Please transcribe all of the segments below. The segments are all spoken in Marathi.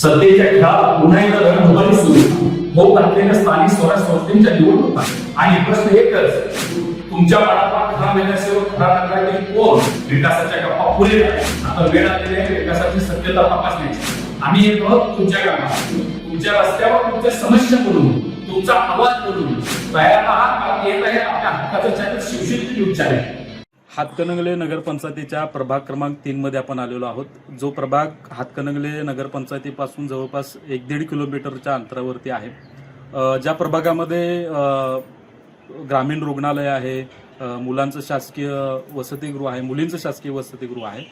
सत्तेच्या खेळात पुन्हा एकदा रणधुमारी सुरू होत असलेल्या स्थानिक स्वराज संस्थेच्या निवडणुका आणि प्रश्न एकच तुमच्या पाडापाड खरा नगरसेवक खरा नगरातील कोण? विकासाच्या गप्पा पुरे आता वेळ आलेली आहे विकासाची सत्यता तपासण्याची. आम्ही येतो तुमच्या गावात तुमच्या रस्त्यावर तुमच्या समस्या बोलून तुमचा आवाज बोलून तयार आहात कारण येत आहे आपल्या हक्काचं channel Shivshakti news channel Hatkanangale नगरपंचायतीच्या प्रभाग क्रमांक तीन मध्ये आपण आलेलो आहोत. जो प्रभाग हातकणंगले नगरपंचायतीपासून जवळपास एक दीड किलोमीटरच्या अंतरावरती आहे. ज्या प्रभागामध्ये ग्रामीण रुग्णालय आहे मुलांचं शासकीय वसतिगृह आहे मुलींचं शासकीय वसतिगृह आहे.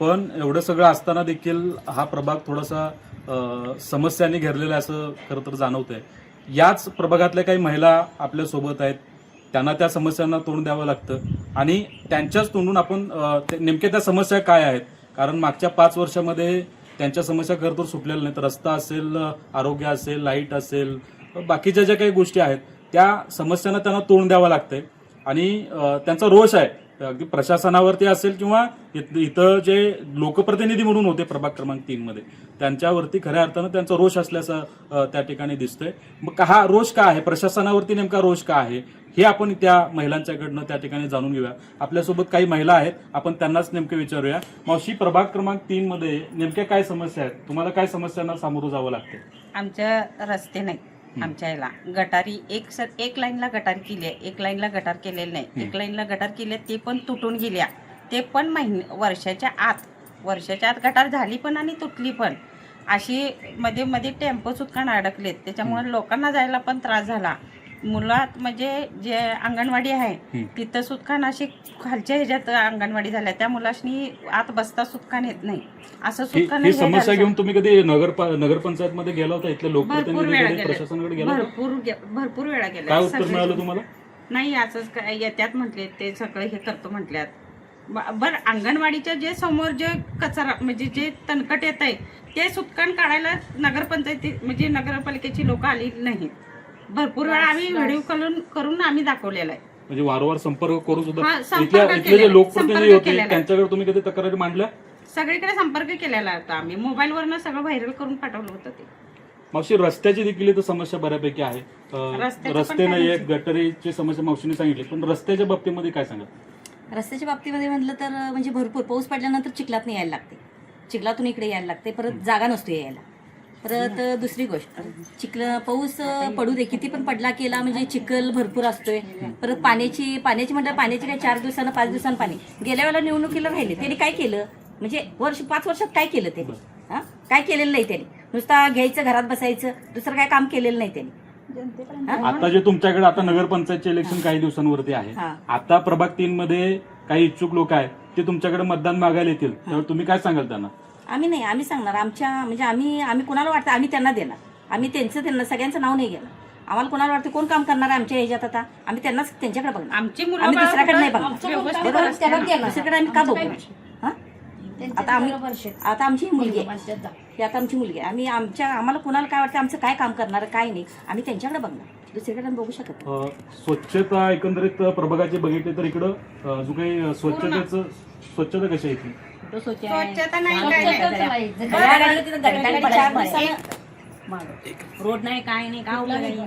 पण एवढं सगळं असताना देखील हा प्रभाग थोडासा समस्यांनी घेरलेला असं खरं तर जाणवतंय. याच प्रभागातल्या काही महिला आपल्यासोबत आहेत. त्यांना त्या समस्यांना तोंड द्यावं लागतं. आणि त्यांच्याच तोंडून आपण ते- नेमक्या त्या समस्या काय आहेत? कारण मागच्या पाच वर्षामध्ये त्यांच्या समस्या खरं तर सुटलेल्या नाहीत. रस्ता असेल आरोग्य असेल लाइट असेल बाकीच्या ज्या काही गोष्टी आहेत त्या समस्यांना त्यांना तोंड द्यावं लागतंय. आणि त्यांचा रोष आहे. अगदी प्रशासनावरती असेल किंवा इथं जे लोकप्रतिनिधी म्हणून होते प्रभाग क्रमांक तीन मध्ये त्यांच्यावरती खऱ्या अर्थानं त्यांचा रोष असल्याचं त्या ठिकाणी दिसतंय. मग हा रोष का आहे? प्रशासनावरती नेमका रोष का आहे? हे आपण त्या महिलांच्याकडनं त्या ठिकाणी जाणून घेऊया. आपल्यासोबत काही महिला आहेत. आपण त्यांनाच नेमके विचारूया. मावशी प्रभाग क्रमांक तीन मध्ये नेमक्या काय समस्या आहेत? तुम्हाला काय समस्यांना सामोरं जावं लागते आमच्या रस्ते नाही. आमच्या याला गटारी एक सर एक लाईनला गटारी केली आहे. एक लाईनला गटार केलेलं नाही. एक लाईनला गटार केले ते पण तुटून गेल्या. ते पण महिने वर्षाच्या आत. वर्षाच्या आत गटार झाली पण आणि तुटली पण. अशी मध्ये मध्ये टेम्पो सुटकान अडकलेत त्याच्यामुळे लोकांना जायला पण त्रास झाला. मुलात म्हणजे जे अंगणवाडी आहे. तिथं सुटकान अशी खालच्या ह्याच्यात अंगणवाडी झाल्या. त्या मुलांनी आत बसता सुटकान येत नाही. असं सुटकान ही समस्या घेऊन तुम्ही कधी नगर नगरपंचायत मध्ये गेला होता? इथले भरपूर लोकप्रतिनिधी वेळा कधी गेले प्रशासनाकडे गेला भरपूर भरपूर वेळा गेले. काय उत्तर मिळालं तुम्हाला? नाही असंच काय येत्यात म्हटले. ते सगळं हे करतो म्हटल्यात. बरं अंगणवाडीच्या जे समोर जे कचरा म्हणजे जे तणकट येत आहे ते सुटकान काढायला नगरपंचायती म्हणजे नगरपालिकेची लोक आली नाहीत. भरपूर वेळा आम्ही व्हिडिओ करून करून आम्ही दाखवलेला आहे. म्हणजे वारंवार संपर्क करून सुद्धा. हा, संपर्क इथल्या इथले केलेला. जे लोकप्रतिनिधी संपर्क होते केलेला. त्यांच्याकडे तुम्ही कधी तक्रारी मांडल्या? सगळीकडे संपर्क केलेला होता आम्ही. मोबाईलवरनं सगळं व्हायरल करून पाठवलं होतं ते. मावशी रस्त्याची देखील इथं समस्या बऱ्यापैकी आहे. अं, रस्त्याची पण रस्ते काय नाही नाही. गटरीची समस्या मावशीने सांगितली. पण रस्त्याच्या बाबतीमध्ये काय सांगा रस्त्याच्या बाबतीमध्ये म्हटलं तर म्हणजे भरपूर. पाऊस पडल्यानंतर चिखलात यायला लागते. चिखलातून इकडे यायला लागते. परत जागा नसतो यायला. परत दुसरी गोष्ट चिखल पाऊस पडू दे किती पण पडला केला म्हणजे चिखल भरपूर असतोय. परत पाण्याची पाण्याची म्हटलं पाण्याची काय चार दिवसानं पाच दिवसानं पाणी. गेल्या वेळेला निवडणुकीला राहिले त्यांनी काय केलं? म्हणजे वर्ष पाच वर्षात काय केलं त्यांनी? हा? काय केलेलं नाही त्यांनी. नुसता घ्यायचं घरात बसायचं दुसरं काय काम केलेलं नाही त्यांनी? आता जे तुमच्याकडे आता नगरपंचायतचे इलेक्शन काही दिवसांवरती आहे. आता प्रभाग तीन मध्ये काही इच्छुक लोक आहेत ते तुमच्याकडे मतदान मागायला येतील. त्यावेळी तुम्ही काय सांगाल त्यांना? आम्ही नाही आम्ही सांगणार. आमच्या म्हणजे आम्ही आम्ही कोणाला वाटतं आम्ही त्यांना देणार. आम्ही त्यांचं त्यांना सगळ्यांचं नाव नाही घेणार. आम्हाला कोणाला वाटतं कोण काम करणार आहे आमच्या ह्याच्यात आता? आम्ही त्यांनाच त्यांच्याकडे बघणार. आमची मुलं आम्ही बाळं दुसऱ्याकडे नाही बघणार? रस्त्यावर दुसरीकडे आम्ही का बघू हा? आता आम्ही आता आमची ही मुलगी आहे. ही आता आमची मुलगी आहे. आम्ही आमच्या आम्हाला कोणाला काय वाटतं आमचं काय काम करणार आहे, काय नाही आम्ही त्यांच्याकडे बघणार. दुसरीकडे आम्ही बघू शकत नाही. अं, स्वच्छता एकंदरीत प्रभागाची बघितली तर इकडं अं, जो काही स्वच्छतेचं स्वच्छता कशी आहे स्वच्छता नाही काय नाही. रोड नाही काय नाही आहे?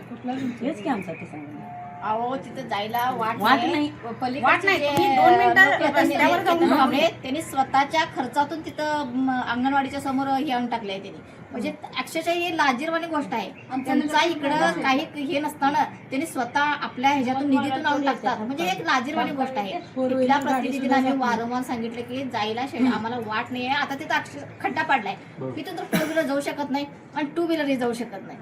हेच की आमचं ते. अहो तिथं जायला वाट वाट नाही. पलीकडचे वाट नाही. जे तुम्ही दोन मिनिटं लोकप्रतिनिधी रस्त्यावर जाऊन आहेत, थांबले. त्यांनी स्वतःच्या खर्चातून तिथं म, अंगणवाडीच्या समोर हे आणून टाकले आहे त्यांनी. म्हणजे अक्षरशः ही लाजीरवाणी गोष्ट आहे. त्यांचा इकडं काही हे नसताना त्यांनी स्वतः आपल्या ह्याच्यातून निधीतून आणून टाकतात. म्हणजे एक लाजीरवाणी गोष्ट आहे. इथल्या प्रतिनिधींना आम्ही वारंवार सांगितलं की जायला शे- आम्हाला वाट नाही आहे आता तिथं अक्षर खड्डा पाडलाय. तिथं तर फोर व्हीलर जाऊ शकत नाही आणि टू व्हीलर जाऊ शकत नाही.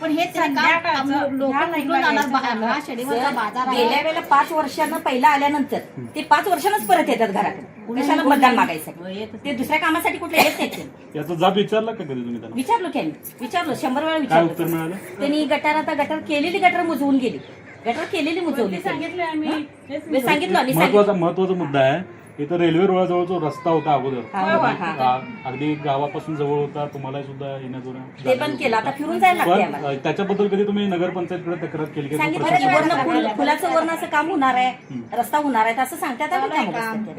पण हे संध्याकाळचं लोक ह्या कुठून लाईनला जाणार यायचं बा- हा शेडीवरचा बाजार आहे. गेल्या वेळेला पाच वर्षानं पहिला आल्यानंतर ते पाच वर्षांनाच परत येतात घराकडे. कशाला मतदान मागायसाठी ते दुसऱ्या कामासाठी कुठे येत नाहीत ते. याचा जाब विचारला का कधी तुम्ही त्यांना? विचारलो की आम्ही. विचारलो शंभर वेळा उत्तर विचारलो. मिळालं? त्यांनी गटार आता गटार केलेली गटार मुजवून गेली. गटार केलेली मुजवली त्यांनी. सांगितलं आम्ही. मी सांगितलं आम्ही सांगितलं. महत्त्वाचा महत्त्वाचा मुद्दा आहे. इथं रेल्वे रुळाजवळ जो रस्ता होता अगोदर. हा, हा, हा. आ- अगदी गावापासून जवळ होता तुम्हाला सुद्धा येण्याजोण्या ते बंद केलं. आता फिरून जायला लागते पण आम्हाला. अ, त्याच्याबद्दल कधी तुम्ही नगरपंचायतकडे तक्रार केली का? सांगितलं की प्रशासनाकडे? वरनं फुल- फुलाचं वरनं असं काम होणार आहे. रस्ता होणार आहे. असं सांगतात.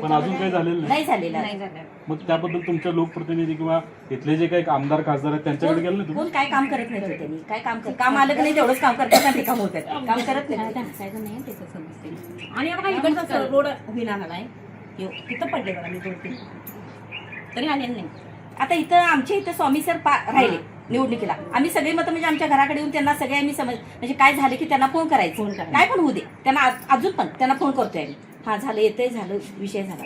पण अजून काही झालेलं नाही. नाही झालेलं. आहे. मग त्याबद्दल तुमच्या लोकप्रतिनिधी किंवा इथले जे काही आमदार खासदार आहेत त्यांच्याकडे गेले नाही तुम्ही? कोण काय काम करत नाही तो त्यांनी काय काम करत काम आलं की नाही तेवढंच काम करतात आणि ते काम होतात. काम करत नाही आणि आता काय इकडचा रोड होईना झालाय. ह्यो, तिथं पडले बघा मी दोन तीन तरी आलेलं नाही. आता इथं आमच्या इथं स्वामी सर पा- राहिले निवडणुकीला. आम्ही सगळे मत म्हणजे आमच्या घराकडे येऊन त्यांना सगळे आम्ही समज म्हणजे काय झालं की त्यांना फोन करायचं. काय पण होऊ दे. त्यांना अजून पण त्यांना फोन करतोय आम्ही. हा झालं येतंय झालं विषय झाला.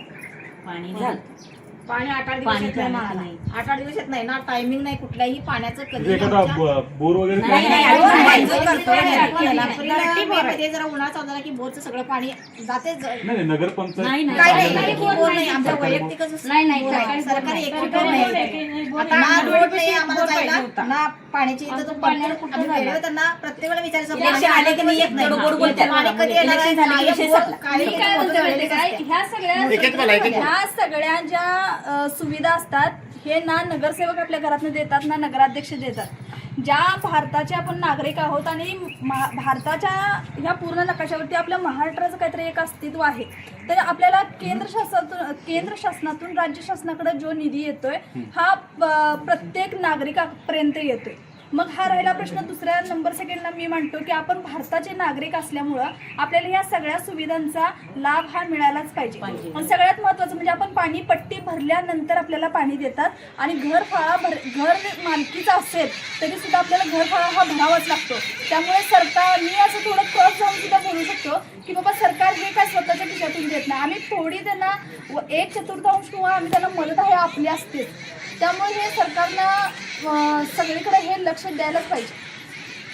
पाणी झालं. पाणी आठ आठ दिवस पाणी येत नाही तर मला नाही. आठ आठ दिवस येत नाही ना टायमिंग नाही कुठल्याही पाण्याचं म्हणजे कधी एखादा आमच्या- ब- बोर वगैरे नाही, नाही? नाही. बोर नाही, मध्ये जरा उन्हाळा चालू झाला की बोरचं सगळं पाणी जाते नाही नाही, नगरपंचायत नाही, नाही. काय पाहिलं नाही नाही. बोर नाही आमच्या सरकारी नाही, नाही, बोर आहे. सरकारी बोर सरकारी नाही. एक सरकारी नाही बोर आहे. आता ना रोड नाही आम्हाला बोर पाहिजे जायला होता. ना पाण्याची इथं तो आम्ही त्यांना प्रत्येक वेळेला विचारायचं पाणी आले की नाही येत नाही. पाणी कधी येणार आहे? बोर- मी काय म्हणते माहितीये काय ह्या सगळ्या ह्या सगळ्या ज्या सुविधा असतात हे ना नगरसेवक आपल्या घरातनं देतात ना नगराध्यक्ष देतात. ज्या भारताचे आपण नागरिक आहोत आणि महा- भारताच्या ह्या पूर्ण नकाशावरती आपल्या महाराष्ट्राचं काहीतरी एक अस्तित्व आहे तर आपल्याला केंद्र शासनातून केंद्र शासनातून राज्य शासनाकडे जो निधी येतोय हा प्रत्येक नागरिकापर्यंत येतोय. मग हा राहिला प्रश्न दुसऱ्या नंबर सेकंडला मी म्हणतो की आपण भारताचे नागरिक असल्यामुळं आपल्याला या सगळ्या सुविधांचा लाभ हा मिळालाच पाहिजे. आणि सगळ्यात महत्वाचं म्हणजे आपण पाणी पट्टी भरल्यानंतर आपल्याला पाणी देतात आणि घर फाळा भर घर मालकीचा असेल तरी सुद्धा आपल्याला घर फाळा हा भरावाच लागतो. त्यामुळे सरकार मी असं थोडं क्रॉस जाऊन सुद्धा बोलू शकतो की बाबा सरकार हे काय स्वतःच्या खिशातून देत नाही. आम्ही थोडी त्यांना व- एक चतुर्थांश किंवा आम्ही त्यांना मदत आहे आपली असतेच. त्यामुळे हे सरकारनं सगळीकडे हे लक्ष द्यायलाच पाहिजे.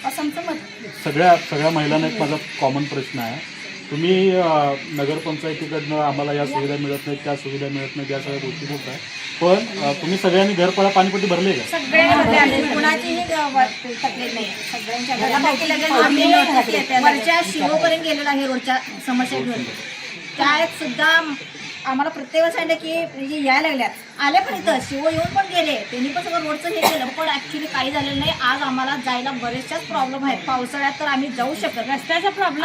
असं आमचं मत आहे. सगळ्या सगळ्या महिलांना एक माझा कॉमन प्रश्न आहे. तुम्ही नगरपंचायतीकडनं आम्हाला या सुविधा मिळत नाहीत त्या सुविधा मिळत नाहीत या सगळ्या गोष्टी बोलताय पण अ, तुम्ही सगळ्यांनी घरपळा पाणीपट्टी भरली का? सगळ्यांच्या शिवपर्यंत गेलेलो आहे रोडच्या समस्या घेऊन. त्यात सुद्धा आम्हाला प्रत्येक सांगितलं की म्हणजे यायला लागल्यात. आले पण इथं. शिव येऊन पण गेले. त्यांनी पण सगळं रोडचं हे केलं. पण ऍक्च्युली काही झालेलं नाही. आज आम्हाला जायला बरेचशाच प्रॉब्लेम आहेत. पावसाळ्यात तर आम्ही जाऊ शकत रस्त्याचा प्रॉब्लेम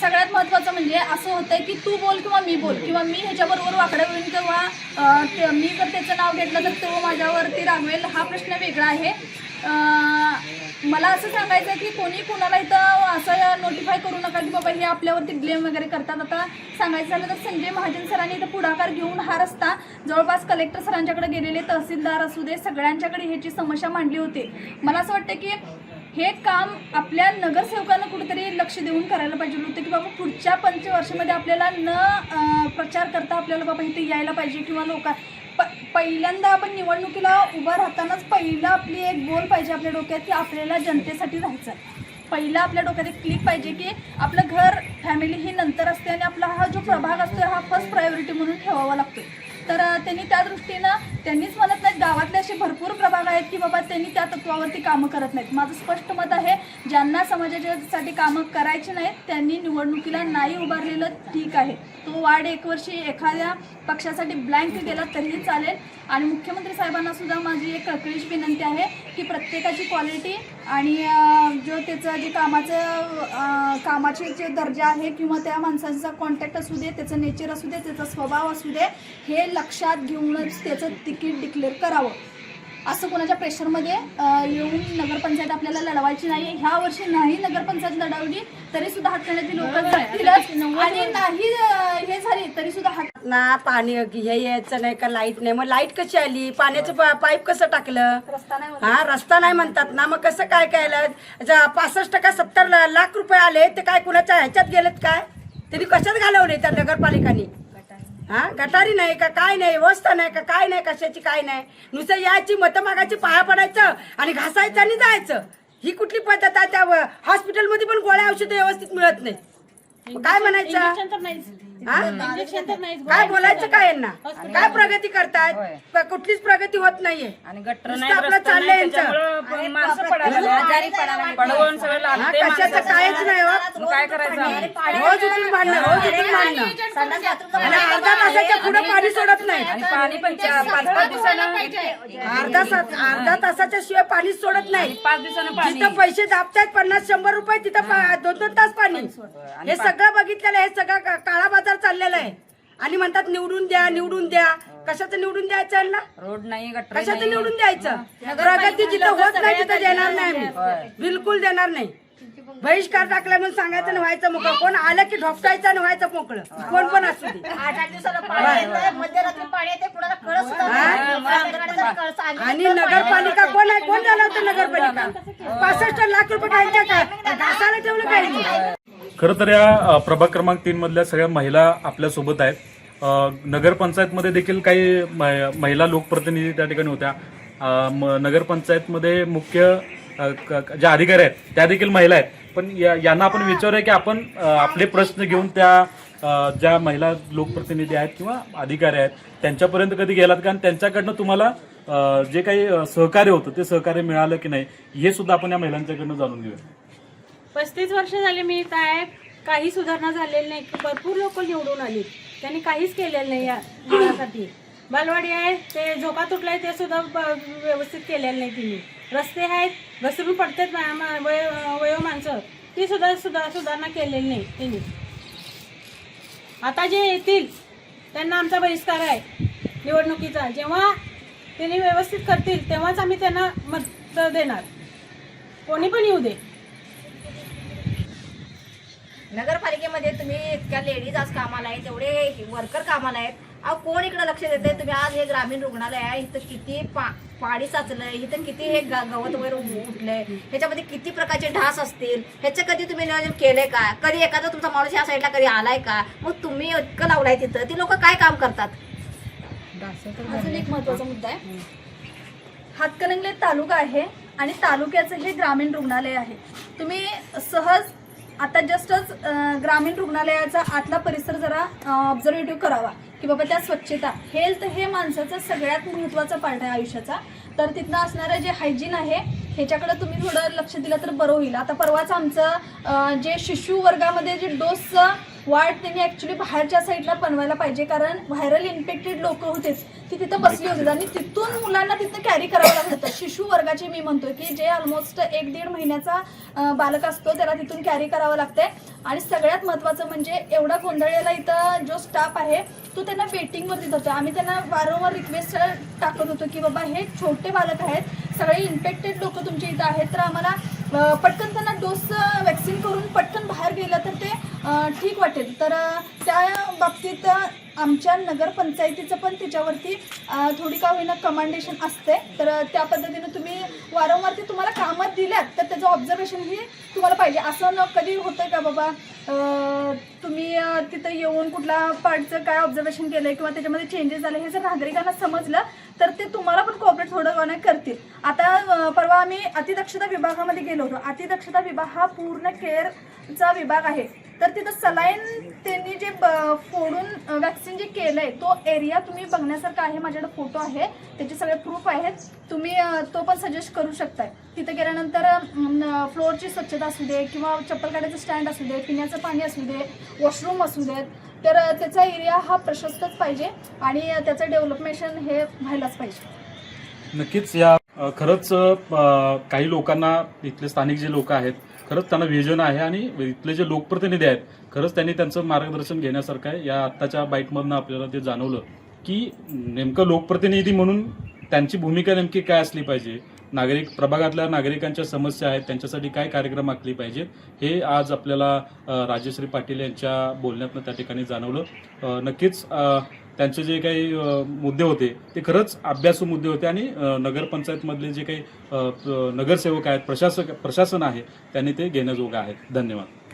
सगळ्यात महत्वाचं म्हणजे असं होतंय की तू बोल किंवा मी बोल किंवा मी ह्याच्याबरोबर वाकडं होईन किंवा मी जर त्याचं नाव घेतलं तर तो माझ्यावरती रागवेल. हा प्रश्न वेगळा आहे. मला असं सांगायचं आहे की कोणी कोणाला इथं असं नोटिफाय करू नका की बाबा हे आपल्यावरती ब्लेम वगैरे करतात. आता सांगायचं झालं तर संजय महाजन सरांनी इथं पुढाकार घेऊन हा रस्ता जवळपास कलेक्टर सरांच्याकडे गेलेले तहसीलदार असू दे सगळ्यांच्याकडे ह्याची समस्या मांडली होती. मला असं वाटतं की हे काम आपल्या नगरसेवकांना कुठेतरी लक्ष देऊन करायला पाहिजे होतं की बाबा पुढच्या पंचवर्षामध्ये आपल्याला न प्रचार करता आपल्याला बाबा इथे यायला पाहिजे किंवा लोक प पहिल्यांदा आपण निवडणुकीला उभं राहतानाच पहिलं आपली एक गोल पाहिजे आपल्या डोक्यात की आपल्याला जनतेसाठी राहायचं आहे पहिला आपल्या डोक्यात एक क्लिक पाहिजे की आपलं घर फॅमिली ही नंतर असते आणि आपला हा जो प्रभाग असतो हा फर्स्ट प्रायोरिटी म्हणून ठेवावा लागतो तर त्यांनी त्या दृष्टीनं त्यांनीच म्हणत नाहीत गावातले असे भरपूर प्रभाग आहेत की बाबा त्यांनी त्या तत्वावरती कामं करत नाहीत. माझं स्पष्ट मत आहे ज्यांना समाजाच्यासाठी कामं करायची नाहीत त्यांनी निवडणुकीला नाही उभारलेलं ठीक आहे. तो वार्ड एक वर्षी एखाद्या पक्षासाठी ब्लँक गेला तरीही चालेल. आणि मुख्यमंत्री साहेबांना सुद्धा माझी एक कळकळीची विनंती आहे की प्रत्येकाची क्वालिटी आणि जो त्याचं जे कामाचं कामाचे जे दर्जा आहे किंवा त्या माणसांचा कॉन्टॅक्ट असू दे त्याचं नेचर असू दे त्याचा स्वभाव असू दे हे लक्षात घेऊनच त्याचं तिकीट डिक्लेअर करावं. असं कोणाच्या प्रेशरमध्ये येऊन नगरपंचायत आपल्याला लढवायची नाही ह्या वर्षी नाही नगरपंचायत लढवली तरी सुद्धा हातकण्याची लोक आणि नाही हे झाली तरी सुद्धा हात ना पाणी हे यायचं नाही का लाइट नाही. मग लाइट कशी आली? पाण्याचं पाईप कसं टाकलं? रस्ता नाही हा रस्ता नाही म्हणतात ना मग कसं काय ज- पासष्ट का सत्तर लाख रुपये आले ते काय कुणाच्या ह्याच्यात गेलेत काय? त्यांनी कशात घालवले त्या नगरपालिकांनी? हा? गटारी नाही का? काय नाही? व्यवस्था नाही का? काय नाही? कशाची काय नाही? नुसतं यायची मतं मागायची पाया पडायचं आणि घासायचं आणि जायचं. ही कुठली पद्धत आहे? त्या हॉस्पिटलमध्ये पण गोळ्या औषधं व्यवस्थित मिळत नाही. काय म्हणायचं? हा? काय बोलायचं काय यांना? काय प्रगती करतायत? प- कुठलीच प्रगती होत नाहीये. नुसतं आपलं चाललंय यांचं. माणसं पडायला आजारी पडवून सगळं हा, कशाचं कायच नाही हो. काय करायचं? रोज उठून भांडणं. रोज उठून भांडणं. आणि अर्धा तासाच्या पुढे पाणी सोडत नाही. पाणी पण चार- पाच पाच दिवसानं अर्धा तास अर्धा तासाच्या शिवाय पाणी सोडत नाही. पाच दिवसानं जिथं पैसे दाबतायत पन्नास शंभर रुपये तिथं पा- दोन दोन तास पाणी. हे सगळं बघितलेलं आहे सगळं का- काळा बाजार चाललेला आहे. आणि म्हणतात निवडून द्या निवडून द्या. कशाचं निवडून द्यायचं यांना? रोड नाही गटर कशाचं निवडून द्यायचं? प्रगती जिथं होत नाही तिथं देणार नाही आम्ही. बिलकुल देणार नाही. बहिष्कार टाकला म्हणून सांगायचं व्हायचं मोकळं. कोण आलं की ढोपटायचं आणि व्हायचं मोकळं. कोण पण असू दे. आठ आठ दिवसाला पाणी येतंय मध्यरात्री पाणी येते कुणाला कळत सुद्धा नाही. कळत सांगितलं आणि नगरपालिका कोण आहे? कोण झालं होतं नगरपालिका? पासष्ट लाख रुपये त्यांच्या काय घासाला ठेवलं काय खरं तर या प्रभाग क्रमांक तीन मधल्या सगळ्या महिला आपल्यासोबत आहेत. नगरपंचायतमध्ये देखील काही महिला लोकप्रतिनिधी त्या ठिकाणी होत्या. म- नगरपंचायतमध्ये मुख्य क- ज्या अधिकारी आहेत त्या देखील महिला आहेत. पण या- यांना आपण विचारूया की आपण आपले प्रश्न घेऊन त्या ज्या महिला लोकप्रतिनिधी आहेत किंवा अधिकारी आहेत त्यांच्यापर्यंत कधी गेलात? का आणि त्यांच्याकडनं तुम्हाला जे काही सहकार्य होतं ते सहकार्य मिळालं की नाही हे सुद्धा आपण या महिलांच्याकडनं जाणून घेऊया. पस्तीस वर्ष झाले मी इथं आहे. काही सुधारणा झालेली नाही. भरपूर लोक निवडून आली. त्यांनी काहीच केलेलं नाही या यासाठी बालवाडी आहे ते झोका तुटलाय ते सुद्धा ब- व्यवस्थित केलेलं नाही तिने. रस्ते आहेत घसरून पडतात वय वयो माणसं. ती सुद्धा सुद्धा सुधारणा केलेली नाही तिने. आता जे येतील त्यांना आमचा बहिष्कार आहे निवडणुकीचा. जेव्हा त्यांनी व्यवस्थित करतील तेव्हाच आम्ही त्यांना मत देणार. कोणी पण येऊ दे. नगरपालिकेमध्ये तुम्ही इतक्या लेडीज आज कामाला आहेत एवढे वर्कर कामाला आहेत. अहो कोण इकडे लक्ष देते तुम्ही आज हे ग्रामीण रुग्णालय आहे इथं किती पा पाणी साचलंय इथं किती हे गवत वगैरे उठलंय? ह्याच्यामध्ये किती प्रकारचे ढास असतील? ह्याचं कधी तुम्ही नियोजन केलंय का? कधी एखादा तुमचा माणूस या साईडला कधी आलाय का? मग तुम्ही इतकं लावलाय तिथं ती लोक काय काम करतात? अजून एक महत्त्वाचा मुद्दा आहे. हातकणंगले तालुका आहे आणि तालुक्याचं हे ग्रामीण रुग्णालय आहे. तुम्ही सहज आता जस्टच ग्रामीण रुग्णालयाचा आतला परिसर जरा ऑब्झर्वेटिव्ह करावा की बाबा त्या स्वच्छता हेल्थ हे माणसाचा सगळ्यात महत्त्वाचा पार्ट आहे आयुष्याचा. तर तिथनं असणारं जे हायजीन आहे ह्याच्याकडे तुम्ही थोडं लक्ष दिलं तर बरं होईल. आता परवाच आमचं जे शिशु वर्गामध्ये जे डोसचं वाढ त्यांनी ॲक्च्युली बाहेरच्या साईडला बनवायला पाहिजे. कारण व्हायरल इन्फेक्टेड लोक होतेच ती तिथं बसली होती. आणि तिथून मुलांना तिथं कॅरी करावं लागत होतं. शिशु वर्गाचे मी म्हणतोय की जे ऑलमोस्ट एक दीड महिन्याचा बालक असतो त्याला तिथून कॅरी करावं लागतंय. आणि सगळ्यात महत्त्वाचं म्हणजे एवढा गोंधळलेला इथं जो स्टाफ आहे तो त्यांना वेटिंगवर देत होता. आम्ही त्यांना वारंवार रिक्वेस्ट टाकत होतो की बाबा हे छोटे बालक आहेत सगळे इन्फेक्टेड लोक तुमच्या इथं आहेत. तर आम्हाला पटकन त्यांना डोस वॅक्सिन करून पटकन बाहेर गेलं तर ते ठीक वाटेल. तर त्या बाबतीत आमच्या नगरपंचायतीचं पण त्याच्यावरती थोडी का होईना कमांडेशन असते. तर त्या पद्धतीनं तुम्ही वारंवार ते तुम्हाला कामात दिल्यात तर त्याचं ऑब्झर्वेशन ही तुम्हाला पाहिजे. असं न कधी होतं का बाबा? तुम्ही तिथं येऊन कुठला पार्टचं काय ऑब्झर्वेशन केलं किंवा त्याच्यामध्ये चेंजेस झाले हे जर नागरिकांना समजलं तर ते तुम्हाला पण कॉपरेट थोडं कोणा करतील. आता परवा आम्ही अतिदक्षता विभागामध्ये गेलो होतो. अतिदक्षता विभाग हा पूर्ण केअरचा विभाग आहे. तर तिथं सलाईन त्यांनी जे ब- फोडून वॅक्सिन जे केलंय तो एरिया तुम्ही बघण्यासारखा आहे. माझ्याकडे फोटो आहे. त्याचे सगळे प्रूफ आहेत. तुम्ही तो पण सजेस्ट करू शकताय. तिथं गेल्यानंतर फ्लोअरची स्वच्छता असू दे किंवा चप्पल काढायचं स्टँड असू दे पिण्याचं पाणी असू दे वॉशरूम असू देत तर त्याचा एरिया हा प्रशस्तच पाहिजे आणि त्याचं डेव्हलपमेशन हे व्हायलाच पाहिजे. नक्कीच या खरंच काही लोकांना इथले स्थानिक जे लोक आहेत खरंच त्यांना विजन आहे आणि इथले जे लोकप्रतिनिधी आहेत खरंच त्यांनी त्यांचं मार्गदर्शन घेण्यासारखं आहे. या आत्ताच्या बाईटमधनं आपल्याला ते जाणवलं की नेमकं लोकप्रतिनिधी म्हणून त्यांची भूमिका नेमकी काय असली पाहिजे नागरिक प्रभागातल्या नागरिकांच्या समस्या आहेत त्यांच्यासाठी काय कार्यक्रम आखले पाहिजेत हे आज आपल्याला राजश्री पाटील यांच्या बोलण्यातनं त्या ठिकाणी जाणवलं. नक्कीच त्यांचे जे काही मुद्दे होते ते खरंच अभ्यासू मुद्दे होते आणि नगरपंचायतमधले जे काही नगरसेवक आहेत प्रशासक प्रशासन आहे त्यांनी ते घेण्याजोगं आहेत. धन्यवाद.